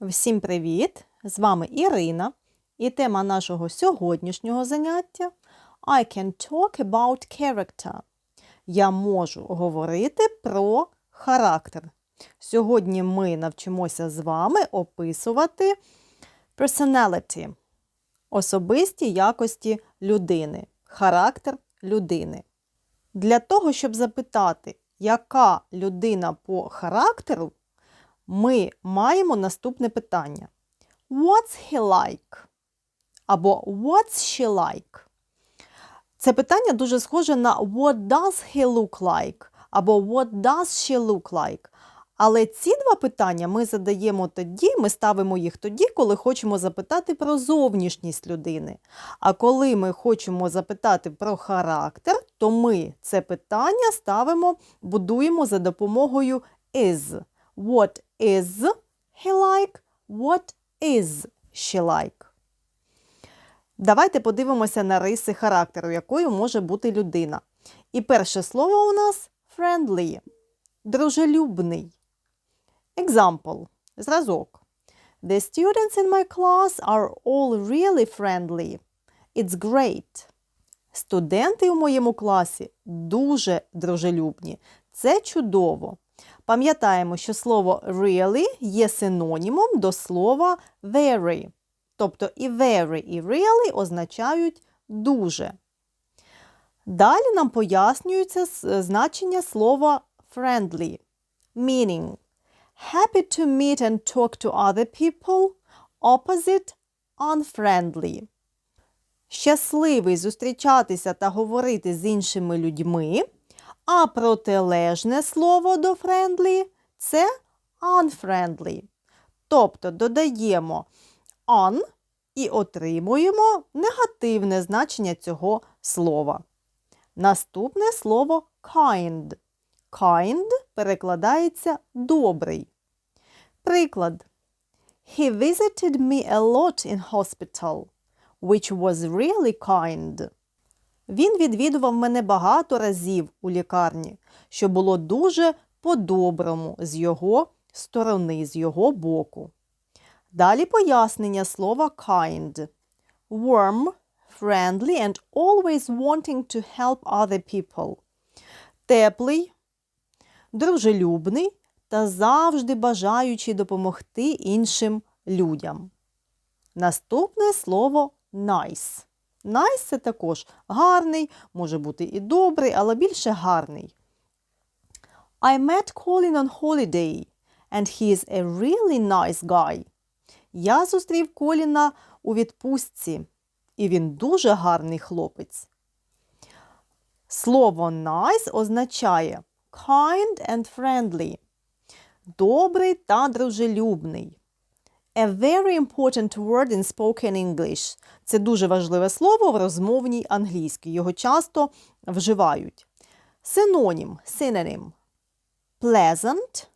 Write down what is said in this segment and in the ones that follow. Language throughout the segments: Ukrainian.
Всім привіт! З вами Ірина, і тема нашого сьогоднішнього заняття I can talk about character. Я можу говорити про характер. Сьогодні ми навчимося з вами описувати personality, особисті якості людини, характер людини. Для того, щоб запитати, яка людина по характеру, ми маємо наступне питання. What's he like? Або What's she like? Це питання дуже схоже на What does he look like? Або What does she look like? Але ці два питання ми задаємо тоді, ми ставимо їх тоді, коли хочемо запитати про зовнішність людини. А коли ми хочемо запитати про характер, то ми це питання ставимо, будуємо за допомогою is. What is he like? What is she like? Давайте подивимося на риси характеру, якою може бути людина. І перше слово у нас friendly, дружелюбний. Example. Зразок. The students in my class are all really friendly. It's great. Студенти у моєму класі дуже дружелюбні. Це чудово. Пам'ятаємо, що слово really є синонімом до слова very. Тобто і very, і really означають дуже. Далі нам пояснюється значення слова friendly. Meaning happy to meet and talk to other people, opposite unfriendly. Щасливий зустрічатися та говорити з іншими людьми. А протилежне слово до friendly – це unfriendly. Тобто додаємо un і отримуємо негативне значення цього слова. Наступне слово kind. Kind перекладається добрий. Приклад. He visited me a lot in hospital, which was really kind. Він відвідував мене багато разів у лікарні, що було дуже по-доброму з його сторони, з його боку. Далі пояснення слова kind. Warm, friendly and always wanting to help other people. Теплий, дружелюбний та завжди бажаючий допомогти іншим людям. Наступне слово nice. Nice – це також гарний, може бути і добрий, але більше гарний. I met Colin on holiday, and he is a really nice guy. Я зустрів Коліна у відпустці, і він дуже гарний хлопець. Слово nice означає kind and friendly, добрий та дружелюбний. A very important word in spoken English. Це дуже важливе слово в розмовній англійській. Його часто вживають. Синонім, synonym. Pleasant,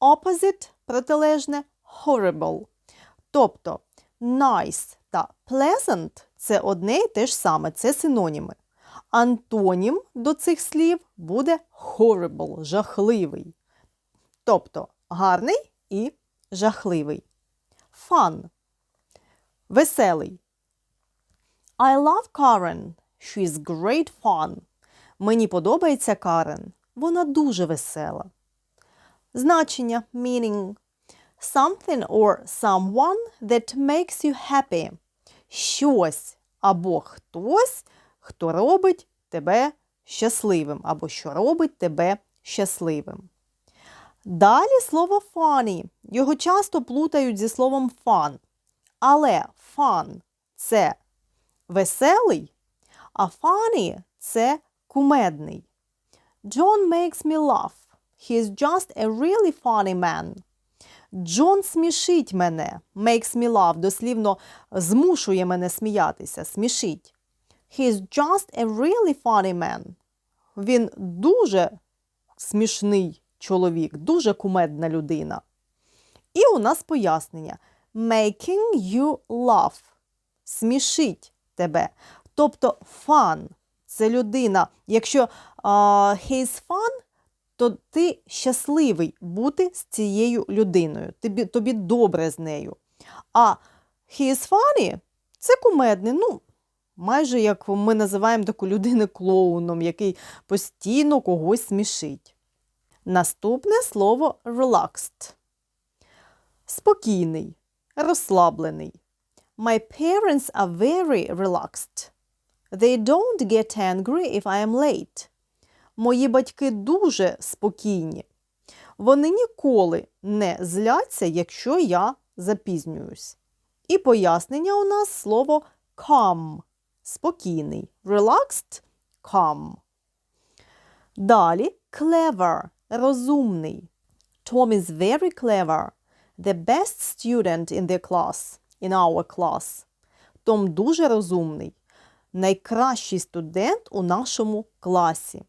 opposite, протилежне, horrible. Тобто nice та pleasant це одне і те ж саме, це синоніми. Антонім до цих слів буде horrible, жахливий. Тобто гарний і жахливий. Fun. Веселий. I love Karen. She's great fun. Мені подобається Карен. Вона дуже весела. Значення meaning something or someone that makes you happy. Щось або хтось, хто робить тебе щасливим, або що робить тебе щасливим. Далі слово funny. Його часто плутають зі словом fun. Але fun – це веселий, а funny – це кумедний. John makes me laugh. He is just a really funny man. Джон смішить мене. Makes me laugh. Дослівно змушує мене сміятися. Смішить. He is just a really funny man. Він дуже смішний чоловік, дуже кумедна людина. І у нас пояснення. Making you laugh. Смішить тебе. Тобто fun – це людина. Якщо uh, he fun, то ти щасливий бути з цією людиною. Тобі, тобі добре з нею. А he funny це кумедний. Ну, майже як ми називаємо таку людину клоуном, який постійно когось смішить. Наступне слово relaxed. Спокійний, розслаблений. My parents are very relaxed. They don't get angry if I am late. Мої батьки дуже спокійні. Вони ніколи не зляться, якщо я запізнююсь. І пояснення у нас слово calm – спокійний. Relaxed – calm. Далі clever – розумний. Tom is very clever. The best student in their class. In our class. Том дуже розумний. Найкращий студент у нашому класі.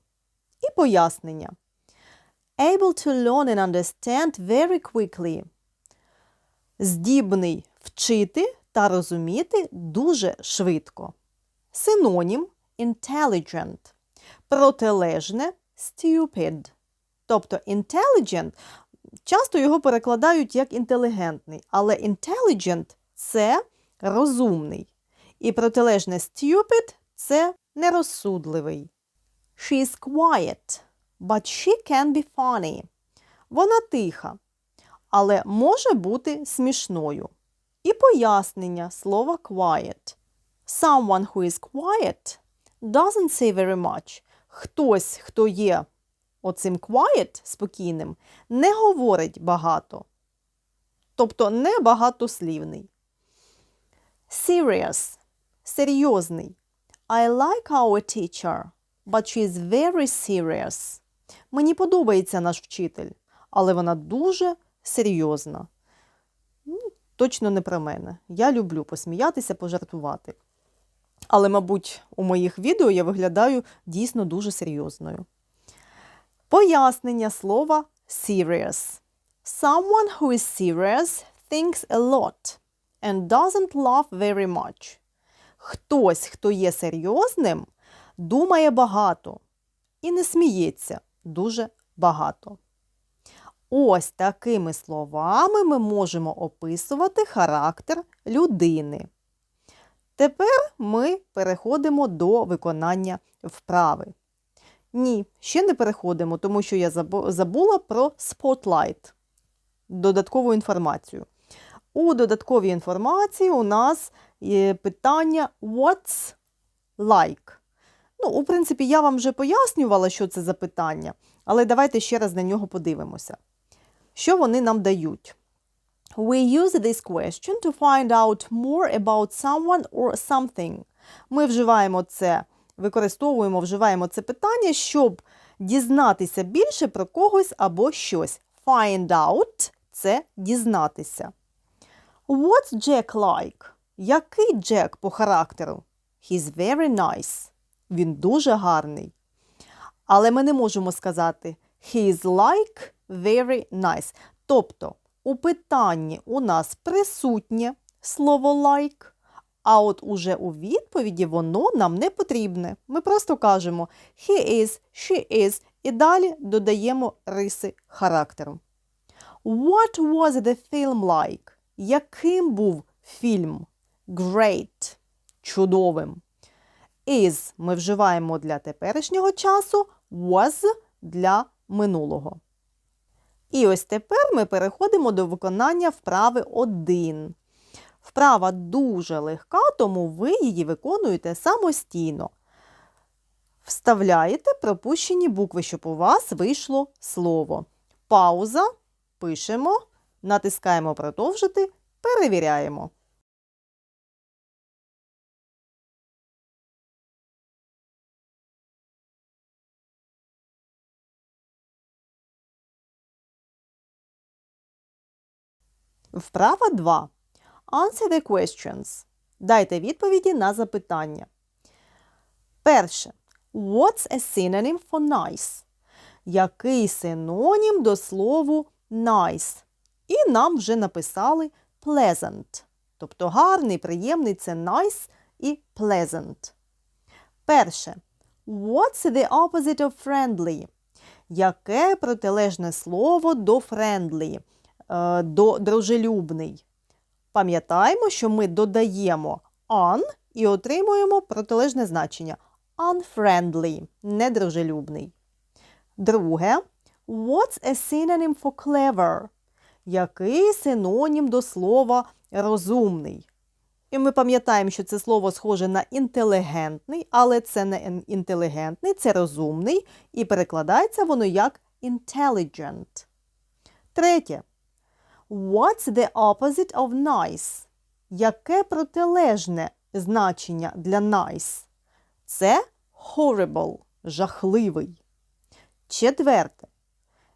І пояснення. Able to learn and understand very quickly. Здібний вчити та розуміти дуже швидко. Синонім intelligent. Протилежне stupid. Тобто intelligent часто його перекладають як інтелігентний, але intelligent – це розумний. І протилежне stupid – це нерозсудливий. She is quiet, but she can be funny. Вона тиха, але може бути смішною. І пояснення слова quiet. Someone who is quiet doesn't say very much. Хтось, хто є оцим quiet, спокійним, не говорить багато. Тобто не багатослівний. Serious – серйозний. I like our teacher, but she is very serious. Мені подобається наш вчитель, але вона дуже серйозна. Ну, Точно не про мене. Я люблю посміятися, пожартувати. Але, мабуть, у моїх відео я виглядаю дійсно дуже серйозною. Пояснення слова serious. Someone who is serious thinks a lot and doesn't laugh very much. Хтось, хто є серйозним, думає багато і не сміється дуже багато. Ось такими словами ми можемо описувати характер людини. Тепер ми переходимо до виконання вправи. Ні, ще не переходимо, тому що я забула про Spotlight, додаткову інформацію. У додатковій інформації у нас є питання What's like? Ну, у принципі, я вам вже пояснювала, що це за питання, але давайте ще раз на нього подивимося. Що вони нам дають? We use this question to find out more about someone or something. Ми вживаємо це, використовуємо, вживаємо це питання, щоб дізнатися більше про когось або щось. Find out це дізнатися. What's Jack like? Який Джек по характеру? He's very nice. Він дуже гарний. Але ми не можемо сказати he is like very nice. Тобто у питанні у нас присутнє слово like, а от уже у відповіді воно нам не потрібне. Ми просто кажемо he is, she is і далі додаємо риси характеру. What was the film like? Яким був фільм? Great. Чудовим. Is ми вживаємо для теперішнього часу, was для минулого. І ось тепер ми переходимо до виконання вправи 1. Вправа дуже легка, тому ви її виконуєте самостійно. Вставляєте пропущені букви, щоб у вас вийшло слово. Пауза. Пишемо, натискаємо продовжити, перевіряємо. Вправа 2. Answer the questions. Дайте відповіді на запитання. Перше. What's a synonym for nice? Який синонім до слову nice? І нам вже написали pleasant. Тобто гарний, приємний це nice і pleasant. Перше. What's the opposite of friendly? Яке протилежне слово до friendly, е, до дружелюбний? Пам'ятаємо, що ми додаємо un і отримуємо протилежне значення unfriendly, недружелюбний. Друге, what's a synonym for clever? Який синонім до слова розумний? І ми пам'ятаємо, що це слово схоже на інтелігентний, але це не інтелігентний, це розумний, і перекладається воно як intelligent. Третє. What's the opposite of nice? Яке протилежне значення для nice? Це horrible, жахливий. Четверте.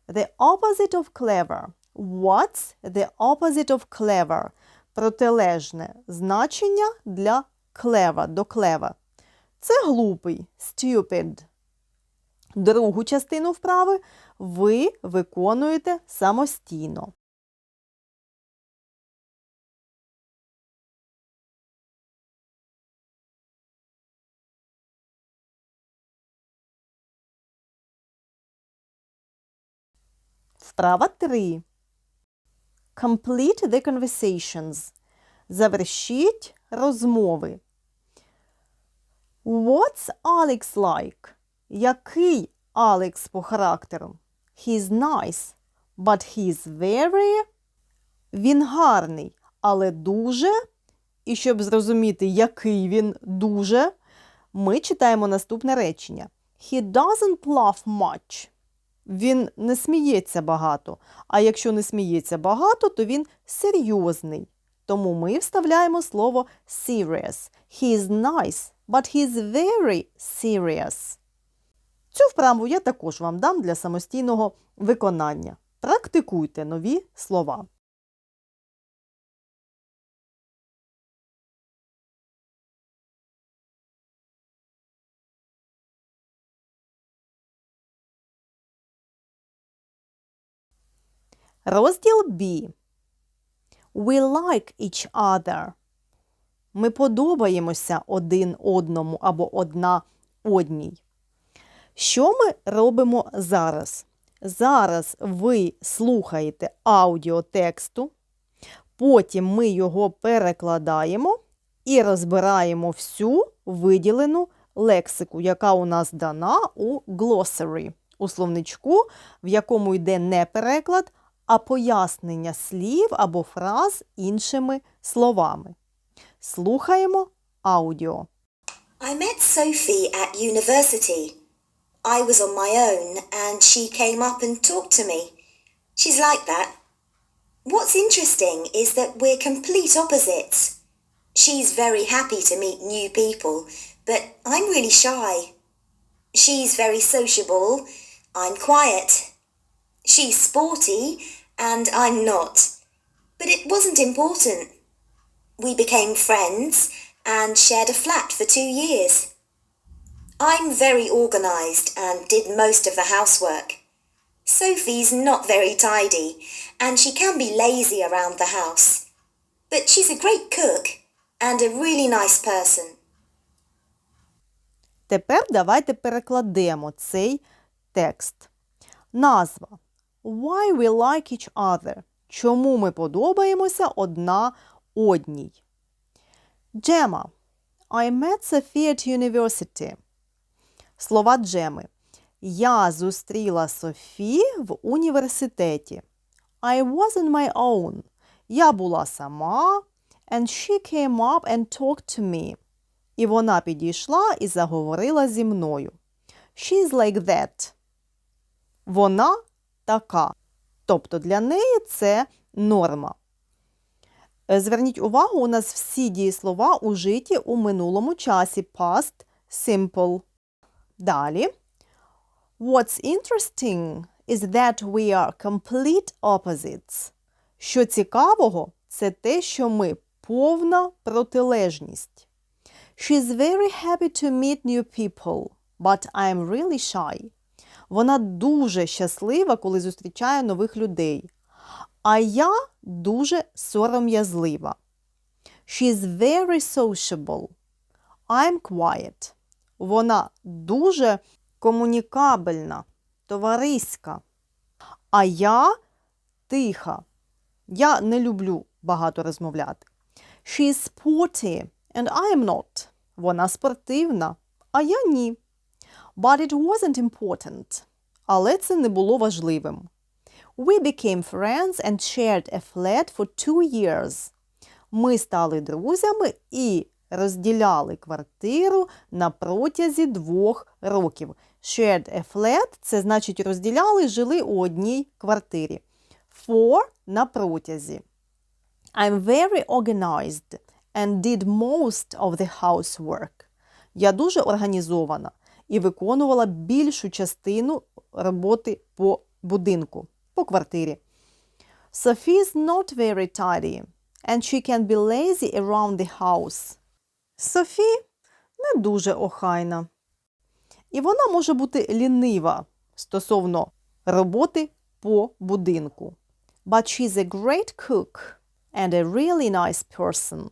The opposite of clever. What's the opposite of clever? Протилежне значення для clever, до clever. Це глупий, stupid. Другу частину вправи ви виконуєте самостійно. Вправа 3. Complete the conversations. Завершіть розмови. What's Alex like? Який Алекс по характеру? He's nice, but he's very... Він гарний, але дуже. І щоб зрозуміти, який він дуже, ми читаємо наступне речення. He doesn't laugh much. Він не сміється багато. А якщо не сміється багато, то він серйозний. Тому ми вставляємо слово serious. He is nice, but he is very serious. Цю вправу я також вам дам для самостійного виконання. Практикуйте нові слова. Розділ B. We like each other. Ми подобаємося один одному або одна одній. Що ми робимо зараз? Зараз ви слухаєте аудіо тексту, потім ми його перекладаємо і розбираємо всю виділену лексику, яка у нас дана у glossary, у словничку, в якому йде не переклад, а пояснення слів або фраз іншими словами. Слухаємо аудіо. I met Sophie at university. I was on my own and she came up and talked to me. She's like that. What's interesting is that we're complete opposites. She's very happy to meet new people, but I'm really shy. She's very sociable. I'm quiet. She's sporty and I'm not. But it wasn't important. We became friends and shared a flat for two years. I'm very organised and did most of the housework. Sophie's not very tidy and she can be lazy around the house. But she's a great cook and a really nice person. Тепер давайте перекладемо цей текст. Назва. Why we like each other. Чому ми подобаємося одна одній. Джема. I met Sophie at university. Слова Джеми. Я зустріла Софі в університеті. I was on my own. Я була сама. And she came up and talked to me. І вона підійшла і заговорила зі мною. She's like that. Вона така. Тобто для неї це норма. Е, Зверніть увагу, у нас всі дієслова ужиті у минулому часі past simple. Далі. What's interesting is that we are complete opposites. Що цікавого, це те, що ми повна протилежність. She's very happy to meet new people, but I'm really shy. Вона дуже щаслива, коли зустрічає нових людей. А я дуже сором'язлива. She's very sociable. I'm quiet. Вона дуже комунікабельна, товариська. А я тиха. Я не люблю багато розмовляти. She's sporty and I'm not. Вона спортивна, а я ні. But it wasn't important. Але це не було важливим. We became friends and shared a flat for two years. Ми стали друзями і розділяли квартиру на протязі двох років. Shared a flat – це значить розділяли, жили у одній квартирі. For – на протязі. I'm very organized and did most of the housework. Я дуже організована і виконувала більшу частину роботи по будинку, по квартирі. Sophie's not very tidy, and she can be lazy around the house. Софі не дуже охайна. І вона може бути лінива стосовно роботи по будинку. But she's a great cook and a really nice person.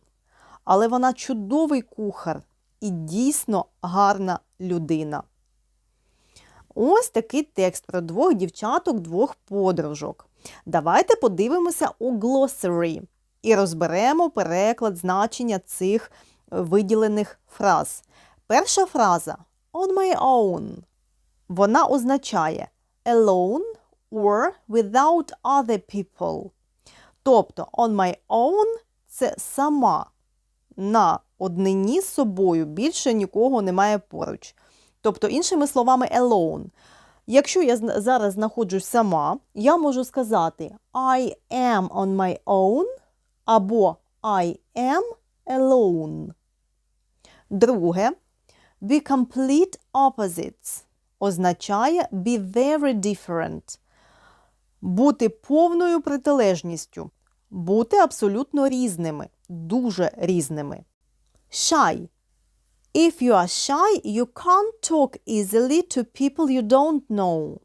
Але вона чудовий кухар і дійсно гарна людина. Ось такий текст про двох дівчаток, двох подружок. Давайте подивимося у glossary і розберемо переклад значення цих виділених фраз. Перша фраза on my own. Вона означає alone or without other people. Тобто on my own це сама на однині з собою, більше нікого немає поруч. Тобто, іншими словами, alone. Якщо я зараз знаходжусь сама, я можу сказати I am on my own або I am alone. Друге, be complete opposites означає be very different. Бути повною протилежністю, бути абсолютно різними, дуже різними. Shy. If you are shy, you can't talk easily to people you don't know.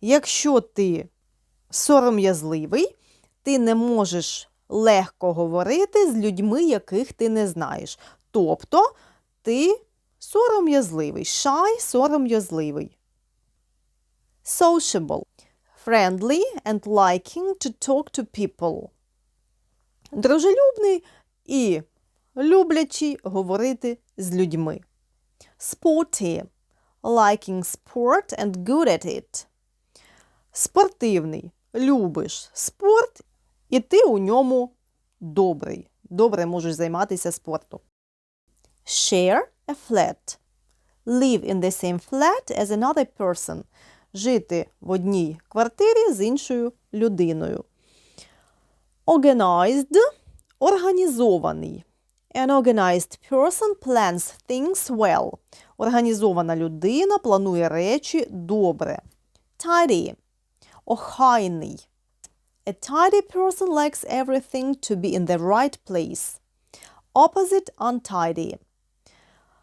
Якщо ти сором'язливий, ти не можеш легко говорити з людьми, яких ти не знаєш. Тобто ти сором'язливий, shy – сором'язливий. Sociable – friendly and liking to talk to people. Дружелюбний і люблячий говорити з людьми. Sporty – liking sport and good at it. Спортивний – любиш спорт, і ти у ньому добрий. Добре можеш займатися спортом. Share a flat. Live in the same flat as another person. Жити в одній квартирі з іншою людиною. Organized – організований. An organized person plans things well. Організована людина планує речі добре. Tidy – охайний. A tidy person likes everything to be in the right place. Opposite – untidy.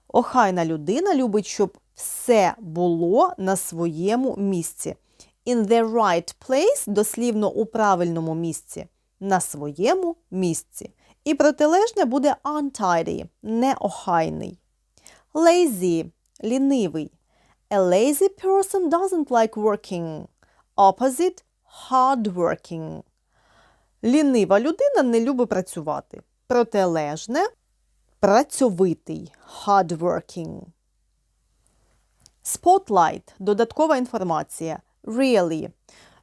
Охайна людина любить, щоб все було на своєму місці. In the right place дослівно у правильному місці. На своєму місці. І протилежне буде untidy – неохайний. Lazy – лінивий. A lazy person doesn't like working. Opposite – hardworking. Лінива людина не любить працювати. Протилежне – працьовитий – hardworking. Spotlight – додаткова інформація. Really.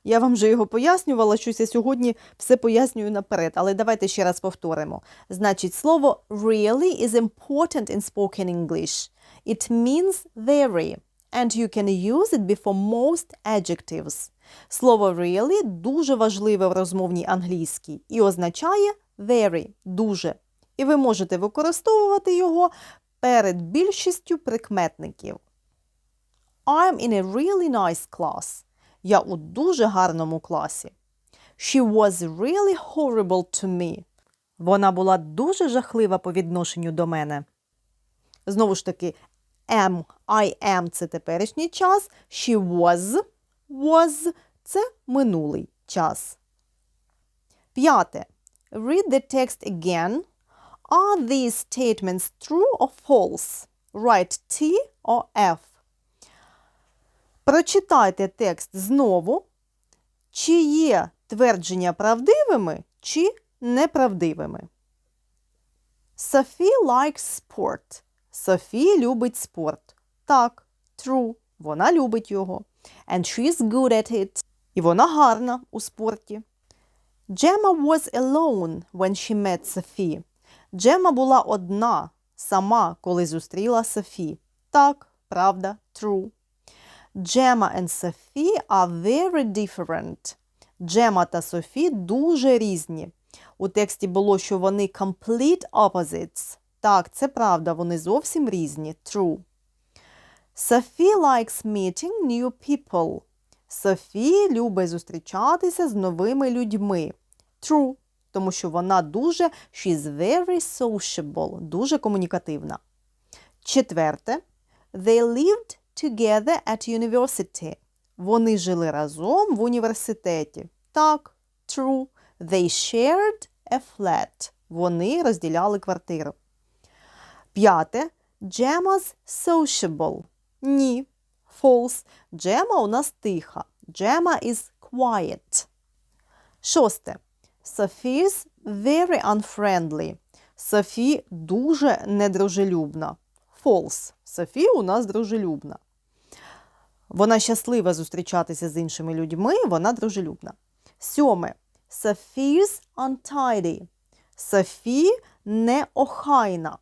Я вам вже його пояснювала, щось я сьогодні все пояснюю наперед, але давайте ще раз повторимо. Значить, слово really is important in spoken English. It means very, and you can use it before most adjectives. Слово really дуже важливе в розмовній англійській і означає very – дуже. І ви можете використовувати його перед більшістю прикметників. I'm in a really nice class. Я у дуже гарному класі. She was really horrible to me. Вона була дуже жахлива по відношенню до мене. Знову ж таки, am, I am – це теперішній час. She was, was – це минулий час. П'яте. Read the text again. Are these statements true or false? Write T or F. Прочитайте текст знову. Чи є твердження правдивими чи неправдивими? Софі likes sport. Софі любить спорт. Так, true. Вона любить його. And she's good at it. І вона гарна у спорті. Gemma was alone when she met Софі. Джема була одна, сама, коли зустріла Софі. Так, правда, true. Gemma and Sophie are very different. Джема та Софі дуже різні. У тексті було, що вони complete opposites. Так, це правда, вони зовсім різні. True. Sophie likes meeting new people. Софі любить зустрічатися з новими людьми. True. Тому що вона дуже she's very sociable, дуже комунікативна. Четверте. They lived together at university. Вони жили разом в університеті. Так, true. They shared a flat. Вони розділяли квартиру. П'яте. Gemma's sociable. Ні. False. Gemma у нас тиха. Gemma is quiet. Шосте. Sophie's very unfriendly. Софі дуже недружелюбна. False. Софі у нас дружелюбна. Вона щаслива зустрічатися з іншими людьми, вона дружелюбна. Сьоме. Sophie's untidy. Софі неохайна.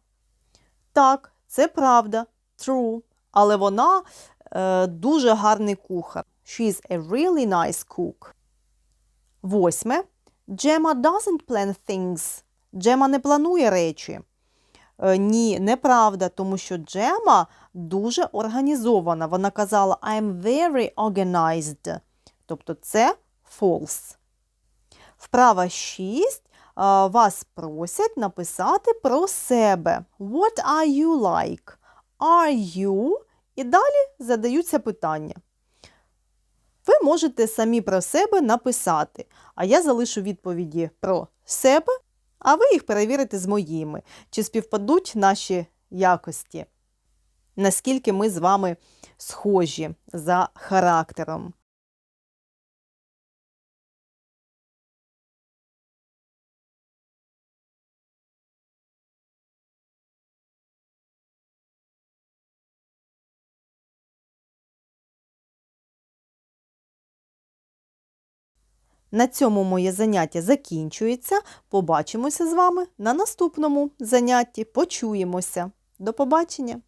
Так, це правда. True. Але вона е, дуже гарний кухар. She's a really nice cook. Восьме. Gemma doesn't plan things. Джема не планує речі. Е, Ні, неправда, тому що Джема дуже організована. Вона казала I'm very organized. Тобто це false. Вправа 6. Вас просять написати про себе. What are you like? Are you? І далі задаються питання. Ви можете самі про себе написати, а я залишу відповіді про себе, а ви їх перевірите з моїми, чи співпадуть наші якості, наскільки ми з вами схожі за характером. На цьому моє заняття закінчується. Побачимося з вами на наступному занятті. Почуємося. До побачення!